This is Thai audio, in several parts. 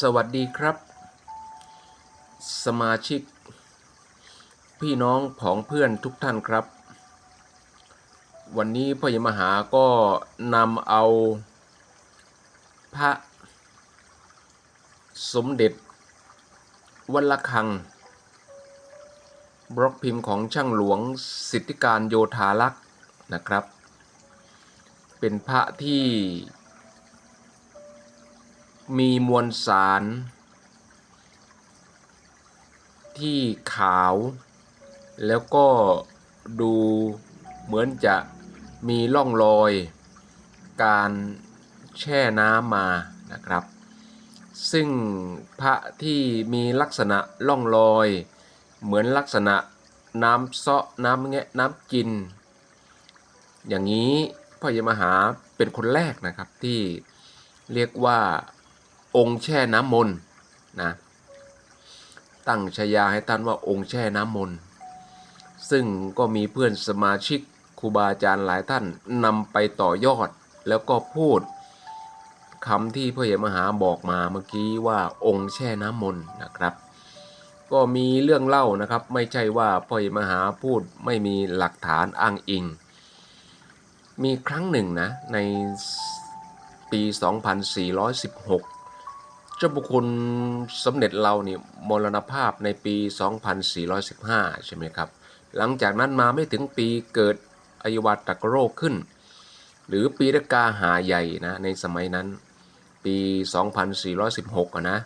สวัสดีครับ สมาชิก พี่น้องผองเพื่อนทุกท่านครับ วันนี้พ่อยมหาก็นำเอาพระสมเด็จวัลคัง บล็อกพิมพ์ของช่างหลวงสิทธิการโยธาลักษ์นะครับ เป็นพระที่ มีมวลสาร ที่ขาว แล้วก็ดูเหมือนจะมีร่องรอย การแช่น้ำมานะครับ ซึ่งพระที่มีลักษณะร่องรอย เหมือนลักษณะน้ำเซาะน้ำแงะน้ำกิน อย่างนี้พ่อยมหาเป็นคนแรกนะครับที่เรียกว่า องค์แช่น้ำมนต์นะตั้งฉายาให้ท่านว่าองค์แช่น้ำมนต์ซึ่งก็มีเพื่อนสมาชิกครูบาอาจารย์หลายท่านนำไปต่อยอด แล้วก็พูดคำที่พ่อใหญ่มหาบอกมาเมื่อกี้ว่าองค์แช่น้ำมนต์นะครับ ก็มีเรื่องเล่านะครับ ไม่ใช่ว่าพ่อใหญ่มหาพูดไม่มีหลักฐานอ้างอิง มีครั้งหนึ่งนะในปี 2416 เจ้าบุคคลสมเด็จเรานี่มรณภาพในปี 2415 ใช่ไหมครับ หลังจากนั้นมาไม่ถึงปีเกิดอยุวัตกโรคขึ้น หรือปีรกาหาใหญ่นะในสมัยนั้น ปี 2416อะนะ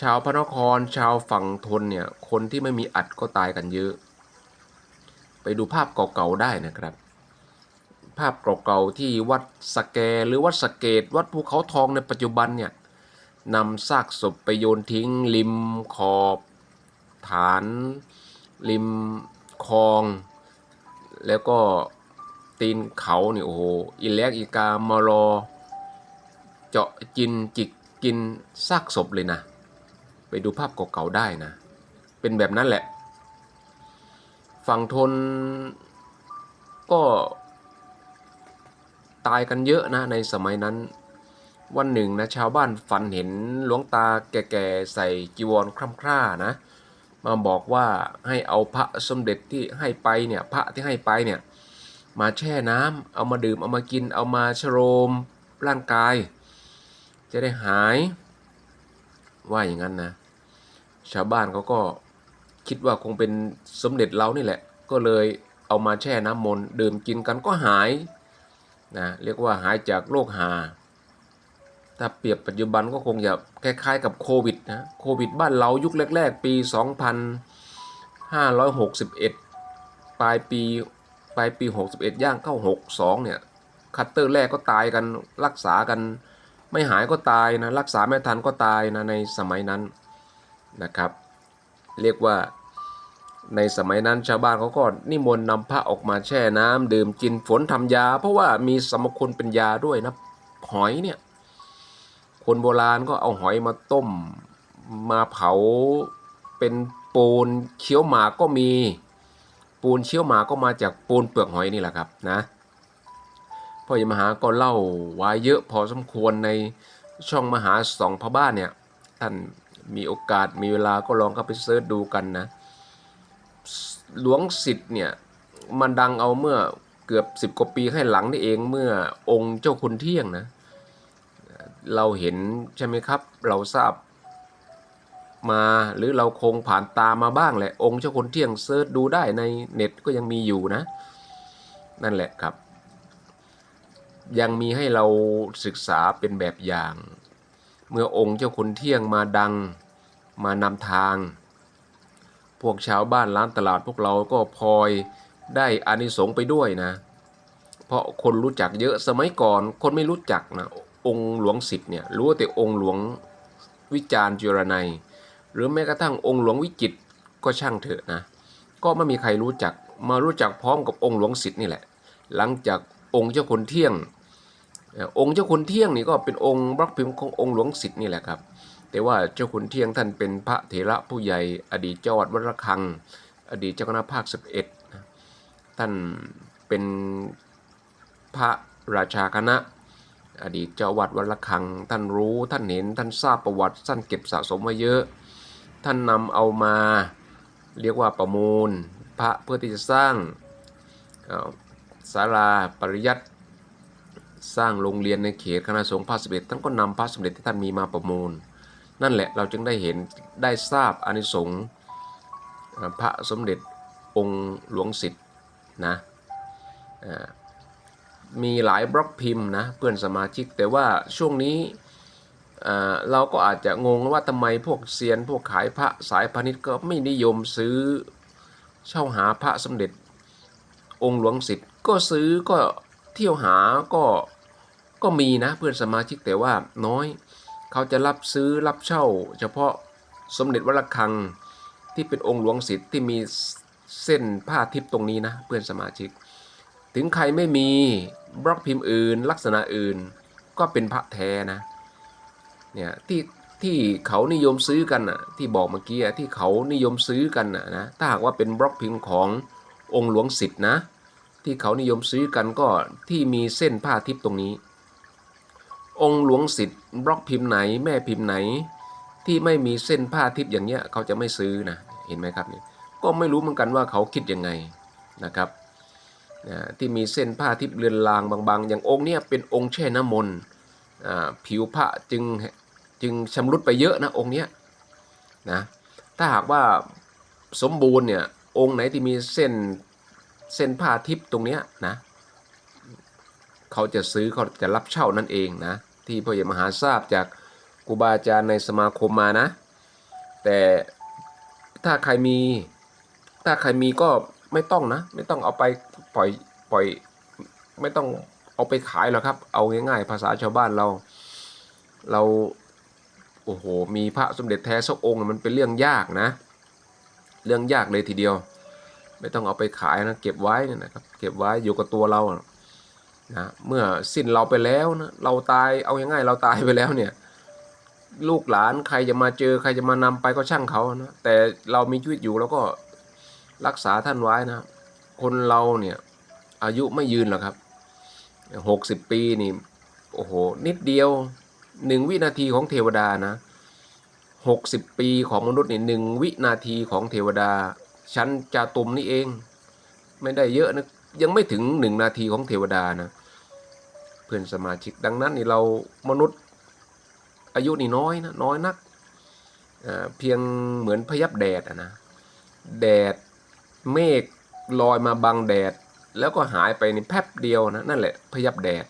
ชาวพระนครชาวฝั่งทนเนี่ย คนที่ไม่มีอัดก็ตายกันเยอะ ไปดูภาพเก่าๆได้นะครับภาพเก่าๆที่วัดสแกหรือวัดสเกต วัดภูเขาทองในปัจจุบันเนี่ย นำซากศพไปโยนทิ้ง ริมขอบฐาน ริมคลอง แล้วก็ตีนเขาเนี่ยโอ้โหอีแลกอีกามารอ เจาะกินจิกกินซากศพเลยนะ ไปดูภาพเก่าๆได้นะ เป็นแบบนั้นแหละ ฝั่งทนก็ตายกันเยอะนะในสมัยนั้น วันหนึ่งนะชาวบ้านฝันเห็นหลวงตาแก่ๆใส่จีวรคร่ำคร่านะมาบอกว่าให้เอาพระสมเด็จที่ให้ไปเนี่ยพระที่ให้ไปเนี่ยมาแช่น้ำเอามาดื่มเอามากินเอามาชโรมร่างกาย จะได้หาย ว่าอย่างนั้นนะ ชาวบ้านเขาก็คิดว่าคงเป็นสมเด็จเรานี่แหละ ก็เลยเอามาแช่น้ำมนต์ดื่มกินกันก็หายนะเรียกว่าหายจากโรคหา ถ้าเปรียบปัจจุบันก็คงจะคล้ายๆกับโควิดนะโควิดบ้านเรายุคแรก ๆ ปี 2561 ปลายปีปลายปี 61 ย่างเข้า 62 เนี่ยคัตเตอร์แรกก็ตายกันรักษากัน ไม่หายก็ตายนะรักษาไม่ทันก็ตายนะในสมัยนั้นนะครับ เรียกว่าในสมัยนั้นชาวบ้านเขาก็นิมนต์นำพระออกมาแช่น้ำดื่มกินฝนทำยา เพราะว่ามีสมคุณเป็นยาด้วยนะหอยเนี่ย คนโบราณก็เอาหอยมาต้ม มาเผาเป็นปูนเคี้ยวหมากก็มี ปูนเคี้ยวหมากก็มาจากปูนเปลือกหอยนี่แหละครับนะพ่อใหญ่มหาก็เล่าไว้เยอะพอสมควรในช่องมหาสองพระบ้านเนี่ยท่านมีโอกาสมีเวลาก็ลองเข้าไปเสิร์ชดูกันนะหลวงสิทธิ์เนี่ยมันดังเอาเมื่อเกือบสิบกว่าปีให้หลังนี่เองเมื่อองค์เจ้าคุณเที่ยงนะ เราเห็นใช่ไหมครับ เราทราบมาหรือเราคงผ่านตามาบ้างแหละ องค์เจ้าคุณเที่ยงเซิร์ชดูได้ในเน็ตก็ยังมีอยู่นะ นั่นแหละครับ ยังมีให้เราศึกษาเป็นแบบอย่าง เมื่อองค์เจ้าคุณเที่ยงมาดังมานำทาง พวกชาวบ้านร้านตลาดพวกเราก็พลอยได้อานิสงส์ไปด้วยนะ เพราะคนรู้จักเยอะสมัยก่อนคนไม่รู้จักนะ องค์หลวงสิทธิ์เนี่ยรู้แต่องค์หลวงวิจารณ์จุรนัย หรือแม้กระทั่งองค์หลวงวิจิตก็ช่างเถอะนะ ก็ไม่มีใครรู้จักมารู้จักพร้อมกับองค์หลวงสิทธิ์นี่แหละ หลังจากองค์เจ้าคุณเที่ยง องค์เจ้าคุณเที่ยงนี่ก็เป็นองค์บล็อกพิมพ์ขององค์หลวงสิทธิ์นี่แหละครับ แต่ว่าเจ้าคุณเที่ยงท่านเป็นพระเถระผู้ใหญ่อดีตเจ้าวัดวัดระฆัง อดีตเจ้าคณะภาค 11 ท่านเป็นพระราชาคณะ อดีตเจ้าวัดวัดละคัง ท่านรู้ท่านเห็นท่านทราบประวัติท่านเก็บสะสมไว้เยอะ ท่านนำเอามาเรียกว่าประมูล พระเพื่อที่จะสร้างศาลาปริยัติสร้างโรงเรียนในเขตคณะสงฆ์พระสมเด็จท่านก็นำพระสมเด็จที่ท่านมีมาประมูล นั่นแหละเราจึงได้เห็นได้ทราบอานิสงส์พระสมเด็จองค์หลวงสิทธิ์นะอ่า มีหลายบล็อกพิมพ์นะเพื่อนสมาชิก แต่ว่าช่วงนี้เราก็อาจจะงงว่าทำไมพวกเซียนพวกขายพระสายพาณิชย์ก็ไม่นิยมซื้อเช่าหาพระสมเด็จองค์หลวงสิทธิ์ก็ซื้อก็เที่ยวหาก็ก็มีนะเพื่อนสมาชิกแต่ว่าน้อยเขาจะรับซื้อรับเช่า เฉพาะสมเด็จวัดระฆังที่เป็นองค์หลวงสิทธิ์ที่มีเส้นผ้าทิพย์ตรงนี้นะเพื่อนสมาชิก ถึงใครไม่มีบล็อกพิมพ์อื่น ลักษณะอื่น ก็เป็นพระแท้นะเนี่ยที่ที่เขานิยมซื้อกันน่ะที่บอกเมื่อกี้ที่เขานิยมซื้อกันน่ะนะถ้าหากว่าเป็นบล็อกพิมพ์ขององค์หลวงสิทธิ์นะที่เขานิยมซื้อกันก็ที่มีเส้นผ้าทิพย์ตรงนี้ องค์หลวงสิทธิ์บล็อกพิมพ์ไหนแม่พิมพ์ไหน ที่ไม่มีเส้นผ้าทิพย์อย่างเงี้ยเขาจะไม่ซื้อนะเห็นไหมครับนี่ก็ไม่รู้เหมือนกันว่าเขาคิดยังไงนะครับ นะที่มีเส้นผ้าทิพย์เรือนรางบางๆ อย่างองค์เนี้ยเป็นองค์แช่น้ำมนต์ผิวพระจึงจึงชำรุดไปเยอะนะองค์เนี้ยนะถ้าหากว่าสมบูรณ์เนี่ยองค์ไหนที่มีเส้นเส้นผ้าทิพย์ตรงเนี้ยนะเขาจะซื้อเขาจะรับเช่านั่นเองนะที่พ่อใหญ่มหาทราบจากครูบาอาจารย์ในสมาคมมานะ แต่ถ้าใครมีถ้าใครมีก็ ไม่ต้องนะ ไม่ต้องเอาไปปล่อยปล่อย ไม่ต้องเอาไปขายหรอกครับ เอาง่ายๆ ภาษาชาวบ้านเรา เราโอ้โห มีพระสมเด็จแท้สักองค์มันเป็นเรื่องยากนะ เรื่องยากเลยทีเดียว ไม่ต้องเอาไปขายนะเก็บไว้นะครับ เก็บไว้อยู่กับตัวเรานะเมื่อสิ้นเราไปแล้วนะเราตายเอาง่ายๆเราตายไปแล้วเนี่ย ลูกหลานใครจะมาเจอใครจะมานำไปก็ช่างเขานะแต่เรามีชีวิตอยู่แล้วก็ รักษาท่านไว้นะ คนเราเนี่ยอายุไม่ยืนหรอกครับหกสิบปีนี่โอ้โหนิดเดียวหนึ่งวินาทีของเทวดานะหกสิบปีของมนุษย์นี่หนึ่งวินาทีของเทวดา ชั้นจาตุมนี่เอง ไม่ได้เยอะนะยังไม่ถึงหนึ่งนาทีของเทวดานะ เพื่อนสมาชิกดังนั้นนี่เรามนุษย์อายุนี่น้อยนะน้อยนักเพียงเหมือนพยับแดดนะแดด เมฆลอยมาบังแดด แล้วก็หายไปในแป๊บเดียวนะนั่นแหละพยับแดด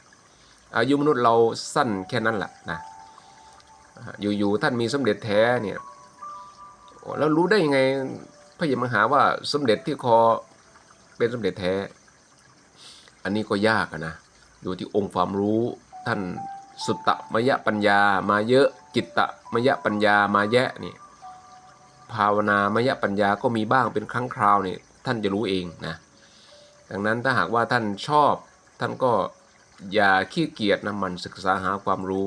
อายุมนุษย์เราสั้นแค่นั้นแหละนะอยู่ๆท่านมีสมเด็จแท้เนี่ยแล้วรู้ได้ยังไงพระยมหาว่าสมเด็จที่คอเป็นสมเด็จแท้ อันนี้ก็ยากนะอยู่ที่องค์ความรู้ท่านสุตตมยปัญญามาเยอะจิตตมยปัญญามาแยะนี่ ภาวนามยปัญญาก็มีบ้างเป็นครั้งคราวนี่ท่านจะรู้เองนะดังนั้นถ้าหากว่าท่านชอบท่านก็อย่าขี้เกียจนะมันศึกษาหาความรู้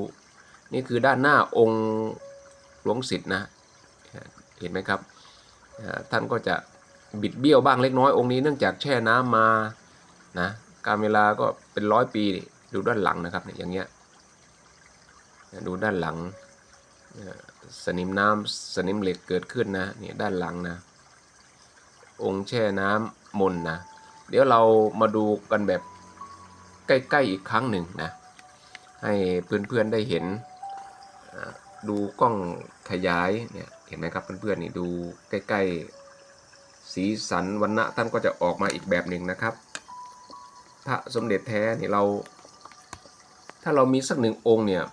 นี่คือด้านหน้าองค์หลวงสิทธ์นะเห็นไหมครับท่านก็จะบิดเบี้ยวบ้างเล็กน้อยองค์นี้เนื่องจากแช่น้ำมานะการเวลาก็เป็นร้อยปีดูด้านหลังนะครับเนี่ยอย่างเงี้ยดูด้านหลัง สนิมน้ำสนิมเหล็กเกิดขึ้นนะเนี่ยด้านหลังนะ องค์แช่น้ำมนนะ เดี๋ยวเรามาดูกันแบบใกล้ๆอีกครั้งหนึ่งนะ ให้เพื่อนๆได้เห็นดูกล้องขยายเนี่ยเห็นไหมครับเพื่อนๆนี่ดูใกล้ๆ สีสันวันณะท่านก็จะออกมาอีกแบบหนึ่งนะครับ พระสมเด็จแท้นี่เรา ถ้าเรามีสักหนึ่งองค์เนี่ย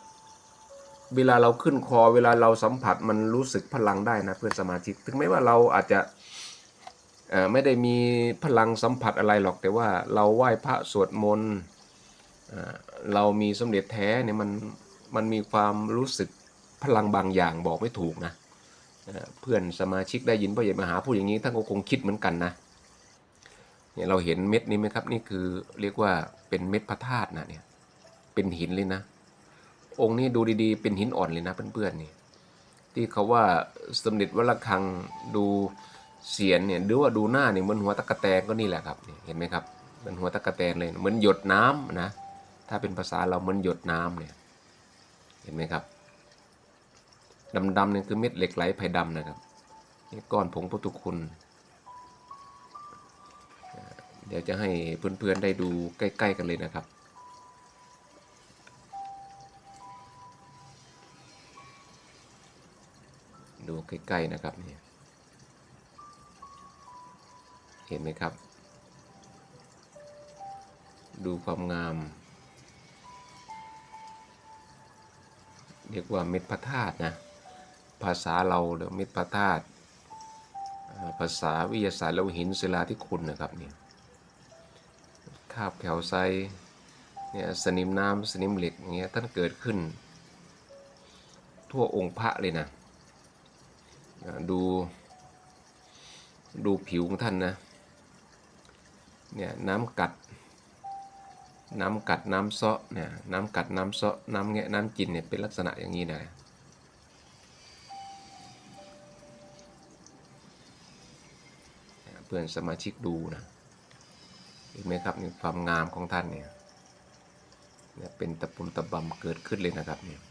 เวลาเราขึ้นคอ เวลาเราสัมผัสมันรู้สึกพลังได้นะเพื่อนสมาชิก ถึงแม้ว่าเราอาจจะไม่ได้มีพลังสัมผัสอะไรหรอกแต่ว่าเราไหว้พระสวดมนต์เรามีสมเด็จแท้เนี่ยมันมันมีความรู้สึกพลังบางอย่างบอกไม่ถูกนะเอ่อเพื่อนสมาชิกได้ยินพ่อใหญ่มหาพูดอย่างนี้ท่านก็คงคิดเหมือนกันนะเนี่ยเราเห็นเม็ดนี้ไหมครับนี่คือเรียกว่าเป็นเม็ดพระธาตุนะเนี่ยเป็นหินเลยนะ องค์นี้ดูดีๆ เป็นหินอ่อนเลยนะเพื่อนๆนี่ที่เขาว่าสมเด็จวัดระฆังดูเสียนเนี่ยหรือว่าดูหน้าเนี่ยเหมือนหัวตะกะแตนก็นี่แหละครับเห็นไหมครับเหมือนหัวตะกะแตนเลยเหมือนหยดน้ำนะถ้าเป็นภาษาเราเหมือนหยดน้ำเนี่ยเห็นไหมครับดำๆเนี่ยคือเม็ดเหล็กไหลไผ่ดำนะครับนี่ก้อนผงพุทุคุณ เดี๋ยวจะให้เพื่อนๆได้ดูใกล้ ๆ กันเลยนะครับ ดูใกล้ๆนะครับเนี่ยเห็นไหมครับ ดูความงาม เรียกว่าเม็ดพระธาตุนะ ภาษาเราเรียกเม็ดพระธาตุภาษาวิทยาศาสตร์เราหินศิลาที่คุณนะครับเนี่ยคาบแถวไซเนี่ยสนิมน้ำสนิมเหล็กอย่างเงี้ยท่านเกิดขึ้น ทั่วองค์พระเลยนะ ดูดูผิวของท่านนะ เนี่ยน้ำกัด น้ำกัดน้ำเซาะเนี่ยน้ำกัดน้ำเซาะน้ำแงะน้ำจินเนี่ยเป็นลักษณะอย่างนี้นะเพื่อนสมาชิกดูนะเห็นไหมครับนี่ความงามของท่านเนี่ยเป็นตะปุมตะบำเกิดขึ้นเลยนะครับเนี่ย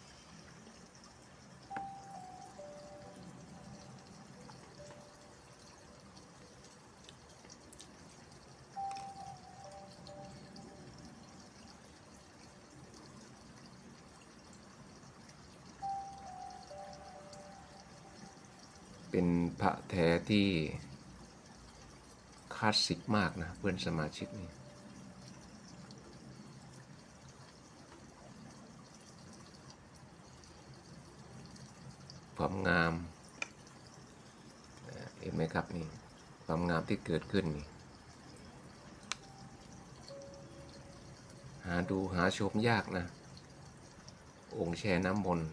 เป็นพระแท้ที่คลาสสิกมากนะเพื่อนสมาชิกนี่ความงามเห็นไหมครับนี่ความงามที่เกิดขึ้นนี่หาดูหาชมยากนะ องค์แช่น้ำมนต์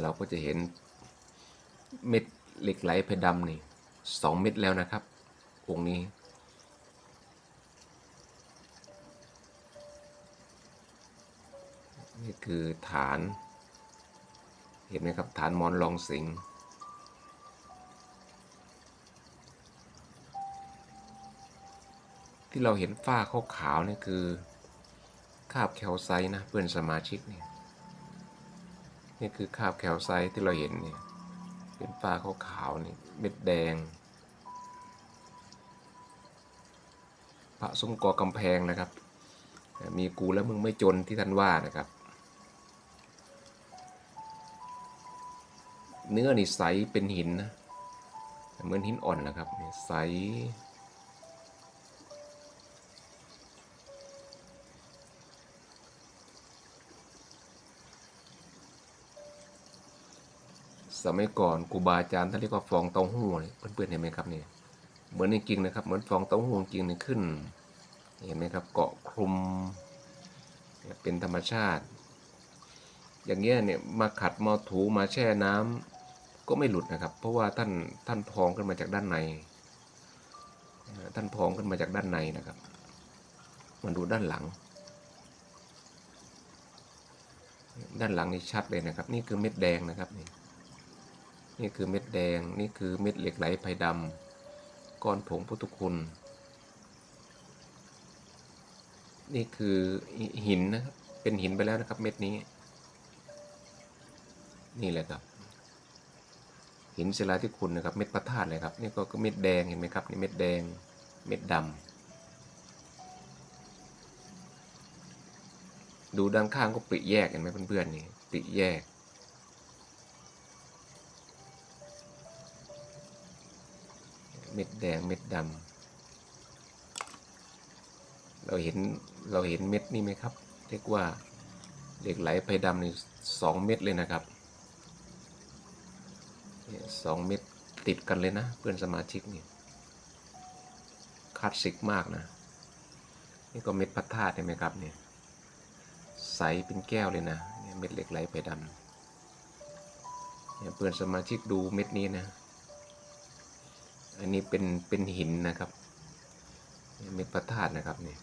เราก็จะเห็นเม็ดเหล็กไหลเพชรดำนี่สองเม็ดแล้วนะครับ องค์นี้ นี่คือฐาน เห็นไหมครับ ฐานมอนรองสิงที่เราเห็นฝ้าขาวๆนี่คือคาบแคลไซต์นะเพื่อนสมาชิกเนี่ย นี่คือคาบแคลไซต์ที่เราเห็นเนี่ยเป็นฝ้าขาวๆนี่เม็ดแดงพระซุ้มกอกำแพงนะครับ มีกูแล้วมึงไม่จนที่ท่านว่านะครับ เนื้อนี่ใสเป็นหินนะเหมือนหินอ่อนนะครับใส สมัยก่อนครูบาอาจารย์ท่านเรียกว่าฟองเต้าหู้เนี่ยเพื่อนๆเห็นไหมครับเนี่ยเหมือนในกิ่งนะครับ เหมือนฟองเต้าหู้จริงเนี่ยขึ้น เห็นไหมครับ เกาะคลุมเป็นธรรมชาติ อย่างเงี้ยเนี่ยมาขัดมาถูมาแช่น้ำก็ไม่หลุดนะครับ เพราะว่าท่านท่านพองขึ้นมาจากด้านในท่านพองขึ้นมาจากด้านในนะครับมาดูด้านหลัง ด้านหลังนี่ชัดเลยนะครับ นี่คือเม็ดแดงนะครับนี่ นี่คือเม็ดแดง นี่คือเม็ดเหล็กไหลไผ่ดำ ก้อนผงพุทธคุณ นี่คือหินนะครับ เป็นหินไปแล้วนะครับเม็ดนี้ นี่แหละครับ หินศิลาที่คุณนะครับ เม็ดพระธาตุเลยครับ นี่ก็เม็ดแดงเห็นไหมครับ นี่เม็ดแดง เม็ดดำ ดูด้านข้างก็ปริแยกเห็นไหมเพื่อนๆนี่ปริแยก เม็ดแดงเม็ดดำเราเห็นเราเห็นเม็ดนี่ไหมครับ เรียกว่าเหล็กไหลไผ่ดำนี่สองเม็ดเลยนะครับสองเม็ดติดกันเลยนะ เพื่อนสมาชิกนี่คลาสสิกมากนะ นี่ก็เม็ดพระธาตุเห็นไหมครับเนี่ยใสเป็นแก้วเลยนะเม็ดเหล็กไหลไผ่ดำเนี่ยเพื่อนสมาชิกดูเม็ดนี้นะ อันนี้เป็นเป็นหินนะครับเม็ดพระธาตุนะครับเนี่ย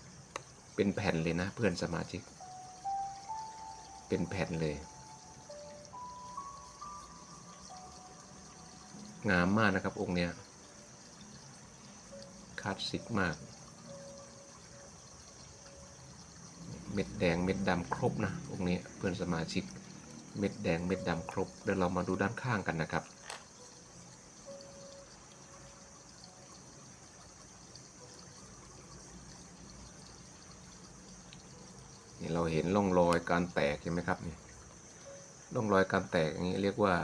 เป็นแผ่นเลยนะเพื่อนสมาชิก เป็นแผ่นเลย งามมากนะครับองค์เนี้ยคลาสสิกมาก เม็ดแดงเม็ดดำครบนะองค์นี้เพื่อนสมาชิก เม็ดแดงเม็ดดำครบเดี๋ยวเรามาดูด้านข้างกันนะครับ เราเห็นร่องรอยการแตกใช่ไหมครับนี่ร่องรอยการแตกอย่างนี้เรียกว่า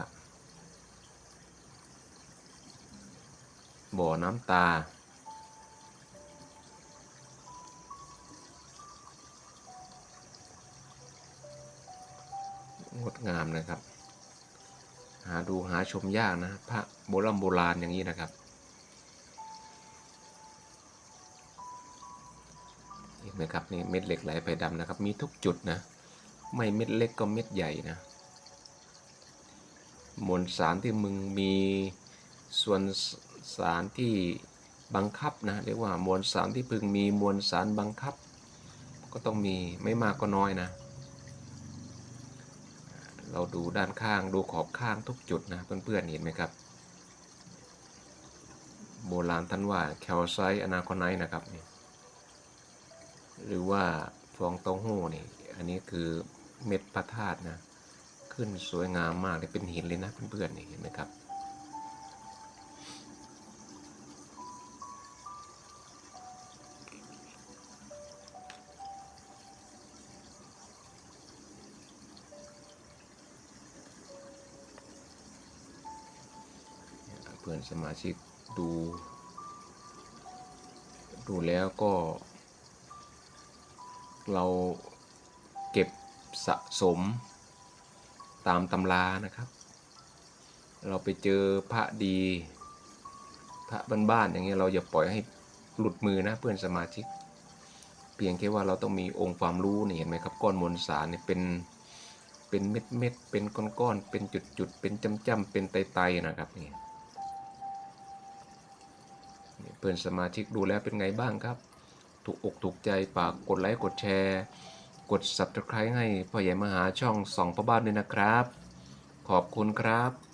บ่อน้ำตา งดงามนะครับ หาดูหาชมยากนะพระโบราณโบราณอย่างนี้นะครับ นไหมครับนี่เม็ดเหล็กไหลไฟดำนะครับ มีทุกจุดนะ ไม่เม็ดเล็กก็เม็ดใหญ่นะมวลสารที่มึงมีส่วนสารที่บังคับนะเรียกว่ามวลสารที่พึงมีมวลสารบังคับ ก็ต้องมีไม่มากก็น้อยนะ เราดูด้านข้างดูขอบข้างทุกจุดนะเพื่อนๆเห็นไหมครับ โบราณท่านว่าแคลไซต์อนาคอนไนท์นะครับนี่ หรือว่าฟองเต้าหู้นี่ อันนี้คือเม็ดพระธาตุนะ ขึ้นสวยงามมากเลยเป็นหินเลยนะเพื่อนๆนี่เห็นไหมครับ เพื่อนสมาชิกดู ดูแล้วก็ เราเก็บสะสมตามตำรานะครับ เราไปเจอพระดี พระบ้านๆอย่างเงี้ยเราอย่าปล่อยให้หลุดมือนะเพื่อนสมาชิก เพียงแค่ว่าเราต้องมีองค์ความรู้เนี่ยเห็นไหมครับก้อนมวลสารเนี่ยเป็นเป็นเม็ดเม็ดเป็นก้อนๆเป็นจุดๆเป็นจ้ำเป็นไตๆนะครับนี่นี่เพื่อนสมาชิกดูแล้วเป็นไงบ้างครับ ถูกอกถูกใจฝากกดไลค์กดแชร์ กด subscribe ให้พ่อใหญ่มหาช่องส่องพ่อบ้านด้วยนะครับ ขอบคุณครับ